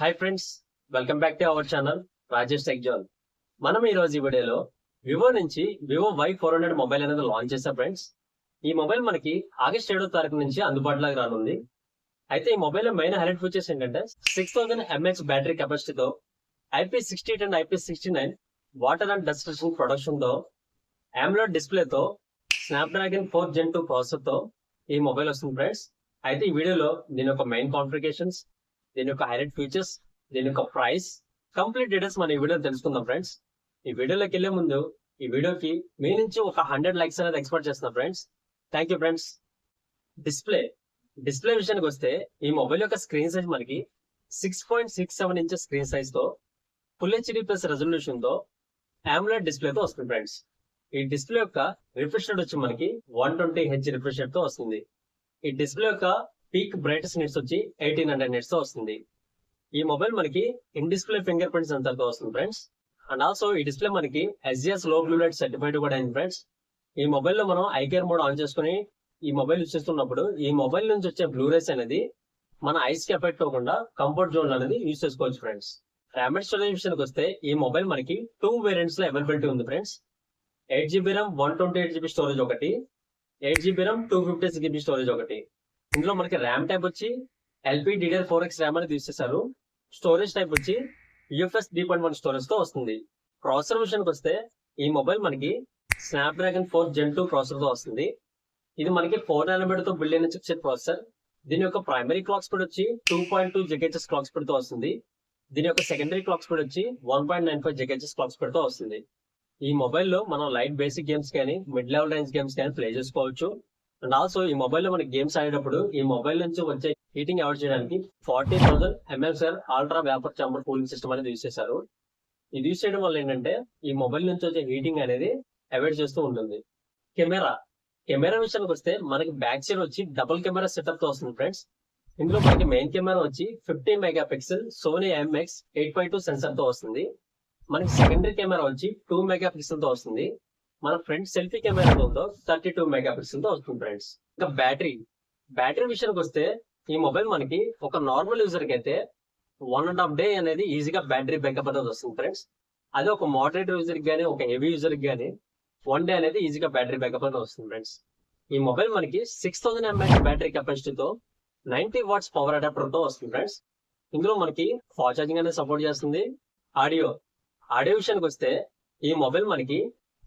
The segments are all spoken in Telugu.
Hi friends welcome back to our channel Rajesh tech zone మనం ఈ రోజు ఈ వీడియోలో వివో నుంచి Vivo Y four hundred mobile అనేది లాంచ్ చేశాం ఫ్రెండ్స్ ఈ మొబైల్ మనకి ఆగస్ట్ ఏడో తారీఖు నుంచి అందుబాటులోకి రానుంది. అయితే ఈ మొబైల్ మెయిన్ హైలైట్ ఫీచర్స్ ఏంటంటే six thousand mAh battery కెపాసిటీతో IP sixty eight and IP sixty nine water and dust resistant ప్రొడక్షన్తో AMOLED డిస్ప్లేతో స్నాప్డ్రాగన్ ఫోర్ జెన్ టూ ప్రాసెస్తో ఈ మొబైల్ వస్తుంది ఫ్రెండ్స్ అయితే ఈ వీడియోలో దీని యొక్క మెయిన్ కాన్ఫిగరేషన్స్ దీని యొక్క హైలైట్ ఫీచర్స్ దీని యొక్క ప్రైస్ కంప్లీట్ డీటెయిల్స్ మన ఈ వీడియో తెలుసుకుందాం ఫ్రెండ్స్ ఈ వీడియోలోకి వెళ్ళే ముందు ఈ వీడియోకి మీ నుంచి ఒక హండ్రెడ్ లైక్స్ అనేది ఎక్స్పెక్ట్ చేస్తున్నాం friends thank you friends display display విషయానికి వస్తే ఈ మొబైల్ యొక్క స్క్రీన్ సైజ్ మనకి six point six seven inches screen సైజ్తో full HD plus రెజల్యూషన్తో ఆమ్లెట్ డిస్ప్లే తో వస్తుంది ఫ్రెండ్స్ ఈ డిస్ప్లే యొక్క రిఫ్రెష్ రేట్ వచ్చి మనకి వన్ ట్వంటీ హెచ్ రిఫ్రెష్ రేట్తో వస్తుంది. ఈ డిస్ప్లే యొక్క పీక్ బ్రైటెస్ట్ నిట్స్ వచ్చి ఎయిటీన్ హండ్రెడ్ నిట్స్తో వస్తుంది. ఈ మొబైల్ మనకి ఇన్ డిస్ప్లే ఫింగర్ ప్రింట్ సెన్సర్తో వస్తుంది ఫ్రెండ్స్. అండ్ ఆల్సో ఈ డిస్ప్లే మనకి ఎస్జిఎస్లో బ్లూ లైట్ సర్టిఫైడ్ కూడా అయింది ఫ్రెండ్స్. ఈ మొబైల్లో మనం ఐకేర్ మోడ్ ఆన్ చేసుకుని ఈ మొబైల్ యూజ్ చేస్తున్నప్పుడు ఈ మొబైల్ నుంచి వచ్చే బ్లూ రేస్ అనేది మన ఐస్కి ఎఫెక్ట్ అవ్వకుండా కంఫర్ట్ జోన్ అనేది యూస్ చేసుకోవచ్చు ఫ్రెండ్స్. ర్యామెడ్ స్టోరేజ్ విషయానికి వస్తే ఈ మొబైల్ మనకి టూ వేరియంట్స్లో అవైలబిలిటీ ఉంది friends. Eight GB RAM one twenty eight GB storage ఒకటి. Eight GB RAM two fifty six GB storage ఒకటి. ఇందులో మనకి ర్యామ్ టైప్ వచ్చి LP DDR four X RAM అనేది తీసేశారు స్టోరేజ్ టైప్ వచ్చి యూఎఫ్ఎస్ త్రీ పాయింట్ వన్ స్టోరేజ్తో వస్తుంది. ప్రాసెసర్ విషయానికి వస్తే ఈ మొబైల్ మనకి Snapdragon four gen two ప్రాసెసర్తో వస్తుంది. ఇది మనకి ఫోర్ నానోమీటర్తో బిల్డ్ అయిన చిప్సెట్ ప్రాసెసర్ దీని యొక్క ప్రైమరీ క్లాక్ స్పీడ్ వచ్చి టూ పాయింట్ టూ జెగేచెస్ క్లాక్ స్పీడ్తో వస్తుంది. దీని యొక్క సెకండరీ క్లాక్ స్పీడ్ వచ్చి వన్ పాయింట్ నైన్ ఫైవ్ జెగేచెస్ క్లాక్ స్పీడ్తో వస్తుంది. ఈ మొబైల్లో మనం లైట్ బేసిక్ గేమ్స్ కానీ మిడ్ లెవెల్ రేంజ్ గేమ్స్ కానీ ప్లే చేసుకోవచ్చు. అండ్ ఆల్సో ఈ మొబైల్లో మనకి గేమ్స్ ఆడేటప్పుడు ఈ మొబైల్ నుంచి వచ్చే హీటింగ్ అవాయిడ్ చేయడానికి forty thousand ఎంఎంసర్ ultra vapour chamber cooling system అనేది యూస్ చేశారు. ఇది యూస్ చేయడం వల్ల ఏంటంటే ఈ మొబైల్ నుంచి వచ్చే హీటింగ్ అనేది అవాయిడ్ చేస్తూ ఉంటుంది. కెమెరా కెమెరా విషయానికి వస్తే మనకి బ్యాక్ సైడ్ వచ్చి డబుల్ కెమెరా సెటప్తో వస్తుంది ఫ్రెండ్స్ ఇందులో మనకి మెయిన్ కెమెరా వచ్చి fifty megapixel Sony MX eight point two సెన్సర్తో వస్తుంది. మనకి సెకండరీ కెమెరా వచ్చి టూ మెగా పిక్సెల్తో వస్తుంది. మన ఫ్రంట్ సెల్ఫీ కెమెరా ఉందో థర్టీ టూ మెగా పిక్సెల్తో వస్తుంది ఫ్రెండ్స్ ఇంకా బ్యాటరీ. బ్యాటరీ విషయానికి వస్తే ఈ మొబైల్ మనకి ఒక నార్మల్ యూజర్కి అయితే వన్ అండ్ హాఫ్ డే అనేది ఈజీగా బ్యాటరీ బ్యాకప్ అనేది వస్తుంది ఫ్రెండ్స్ అదే ఒక మోడరేట్ యూజర్కి కానీ ఒక హెవీ యూజర్కి కానీ వన్ డే అనేది ఈజీగా బ్యాటరీ బ్యాకప్ అనేది వస్తుంది ఫ్రెండ్స్ ఈ మొబైల్ మనకి సిక్స్ థౌసండ్ ఎంఎస్ బ్యాటరీ కెపాసిటీతో నైన్టీ వాట్స్ పవర్ అడాప్టర్తో వస్తుంది ఫ్రెండ్స్ ఇందులో మనకి ఫాస్ట్ ఛార్జింగ్ అనేది సపోర్ట్ చేస్తుంది. ఆడియో ఆడియో విషయానికి వస్తే ఈ మొబైల్ మనకి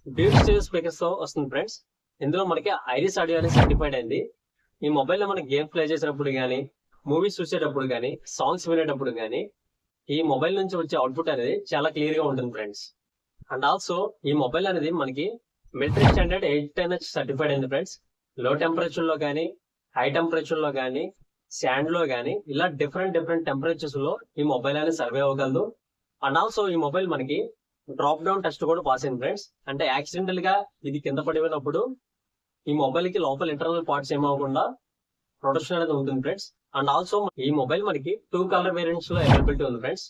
బ్యూటీ స్టీరియో స్పీకర్స్తో వస్తుంది ఫ్రెండ్స్ ఇందులో మనకి ఐరిస్ ఆడియో అనేది సర్టిఫైడ్ అయింది ఈ మొబైల్ మనకి గేమ్ ప్లే చేసేటప్పుడు కానీ మూవీస్ చూసేటప్పుడు కానీ సాంగ్స్ వినేటప్పుడు కానీ ఈ మొబైల్ నుంచి వచ్చే అవుట్పుట్ అనేది చాలా క్లియర్గా ఉంటుంది ఫ్రెండ్స్ అండ్ ఆల్సో ఈ మొబైల్ అనేది మనకి military standard eight ten H certified అయింది ఫ్రెండ్స్లో టెంపరేచర్లో కానీ హై టెంపరేచర్లో కానీ శాండ్లో కానీ ఇలా డిఫరెంట్ డిఫరెంట్ టెంపరేచర్స్లో ఈ మొబైల్ అనేది సర్వే అవ్వగలదు. అండ్ ఆల్సో ఈ మొబైల్ మనకి డ్రాప్ డౌన్ టెస్ట్ కూడా పాస్ అయింది ఫ్రెండ్స్ అంటే యాక్సిడెంటల్గా ఇది కింద పడిపోయినప్పుడు ఈ మొబైల్కి లోపల ఇంటర్నల్ పార్ట్స్ ఏమవకుండా ప్రొటెక్షన్ అనేది ఉంటుంది ఫ్రెండ్స్ అండ్ ఆల్సో ఈ మొబైల్ మనకి టూ కలర్ వేరియంట్స్లో అవైలబిలిటీ ఉంది friends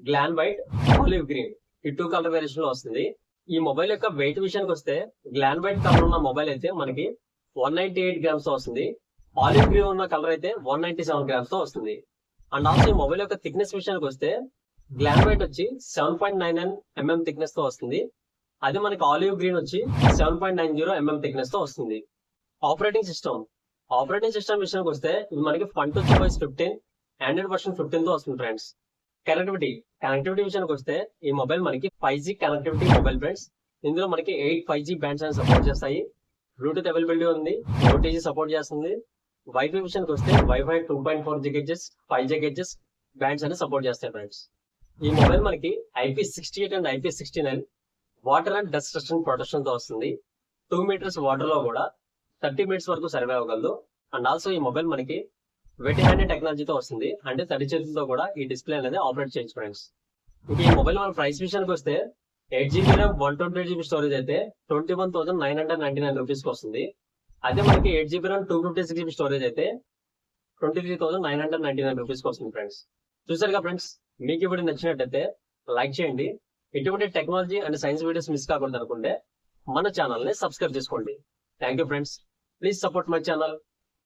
glam white olive green ఈ టూ కలర్ వేరియంట్స్లో వస్తుంది. ఈ మొబైల్ యొక్క వెయిట్ విషయానికి వస్తే గ్లాన్ వైట్ కలర్ ఉన్న మొబైల్ అయితే మనకి వన్ నైన్టీ ఎయిట్ గ్రామ్స్తో వస్తుంది. ఆలివ్ గ్రీన్ ఉన్న కలర్ అయితే వన్ నైన్టీ సెవెన్ గ్రామ్స్తో వస్తుంది. అండ్ ఆల్సో ఈ మొబైల్ యొక్క థిక్నెస్ విషయానికి వస్తే గ్లామ్ వైట్ వచ్చి seven point nine nine mm థిక్నెస్తో వస్తుంది. అదే మనకి ఆలివ్ గ్రీన్ వచ్చి seven point nine zero mm థిక్నెస్తో వస్తుంది. ఆపరేటింగ్ సిస్టమ్ ఆపరేటింగ్ సిస్టమ్ విషయానికి వస్తే ఇది మనకి ఫంట్ వచ్చి వైస్ ఫిఫ్టీన్ ఆండ్రాయిడ్ వర్షన్ ఫిఫ్టీన్తో వస్తుంది ఫ్రెండ్స్ కనెక్టివిటీ కనెక్టివిటీ విషయానికి వస్తే ఈ మొబైల్ మనకి five G connectivity mobile friends ఇందులో మనకి ఎయిట్ ఫైవ్ జీ బ్యాండ్స్ అని సపోర్ట్ చేస్తాయి. బ్లూటూత్ అవైలబిలిటీ ఉంది. ఓటీజీ సపోర్ట్ చేస్తుంది. వైఫై విషయానికి వస్తే wifi two point four gigahertz five gigahertz bands అని సపోర్ట్ చేస్తాయి ఫ్రెండ్స్ ఈ మొబైల్ మనకి IP sixty eight and IP sixty nine water and dust resistant ప్రొటెక్షన్తో వస్తుంది. టూ మీటర్స్ వాటర్లో కూడా థర్టీ మినిట్స్ వరకు సర్వే అవ్వగలదు. అండ్ ఆల్సో ఈ మొబైల్ మనకి వెట్ హ్యాండ్ టెక్నాలజీతో వస్తుంది. అంటే తడి చేతులతో కూడా ఈ డిస్ప్లే అనేది ఆపరేట్ చేయొచ్చు ఫ్రెండ్స్ ఇంకా ఈ మొబైల్ మన ప్రైస్ విషయానికి వస్తే eight GB RAM one twenty eight GB storage అయితే twenty one thousand nine hundred ninety nine rupees వస్తుంది. అదే మనకి eight GB RAM two fifty six GB storage అయితే twenty three thousand nine hundred ninety nine rupees వస్తుంది ఫ్రెండ్స్ చూసారుగా ఫ్రెండ్స్ మీకు ఇప్పుడు నచ్చినట్టయితే లైక్ చేయండి. ఇటువంటి technology and science videos miss కాకూడదు అనుకుంటే మన ఛానల్ని సబ్స్క్రైబ్ చేసుకోండి. Thank you friends please support my channel